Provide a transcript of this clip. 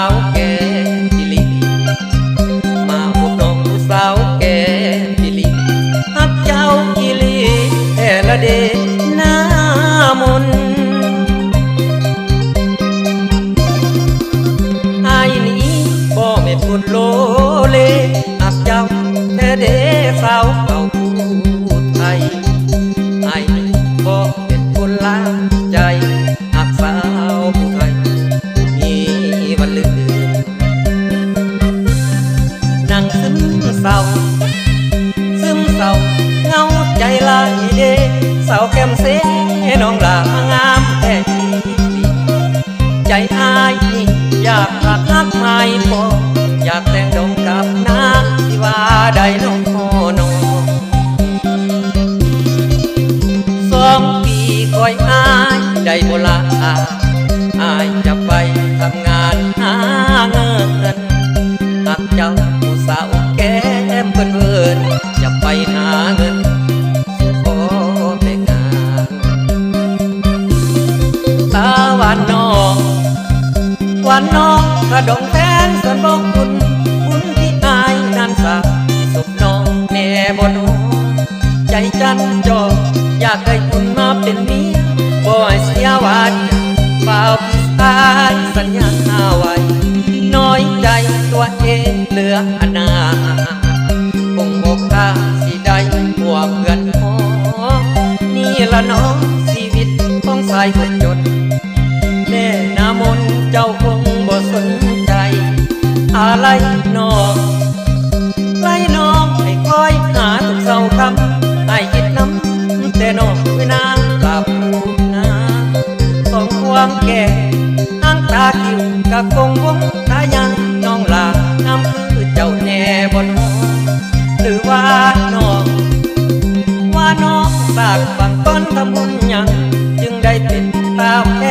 าวแก่กิลีมาพบน้องผู้สาวแก่กิลีฮักเจ้ากิลีแต่ละเดหน้ามนอายนี้บ่แม่นคนโลเลอับเจ้าแต่เดสาวเก่าผู้ไทยอายนี้บ่เป็นคนลาง ใจเดสาวแก้มเสน้องลางามแท้ดีใจอายีอยากรักฮักไม่พออยากแต่งดงกับนางที่ว่าได้น้องพอนอสองปีคอยอายได้โบลาอายจะไปทำงานหาเงินหักเจ้าผู้สาวแก้มเพิ่นเวินจะไปหาเงิน วานน้องกระดงแทนสวนบกคุณคุณที่อายนันสาที่สุขน้องแน่บน้องใจจันจออยากได้คุณมาเป็นเมียบ่ให้เสียวานเปล่าพี่อายสัญญาไว้ น้อยใจตัวเองเหลืออนาคงบอกกล้าสิได้หัวเพื่อนพอนี่ละน้องชีวิตของสายคน อะไรนองไล่น้องให้คอยหาทุกเศร้าคำให้คิดน้ำแต่น้องไม่นางกลับงานสองความแก่นางตาคิวกะคงวงตายังน้องลาน้ำคือเจ้าแน่บนหอหรือว่าน้องว่าน้องสากฝังต้นทำบุญยังจึงได้ติดตาว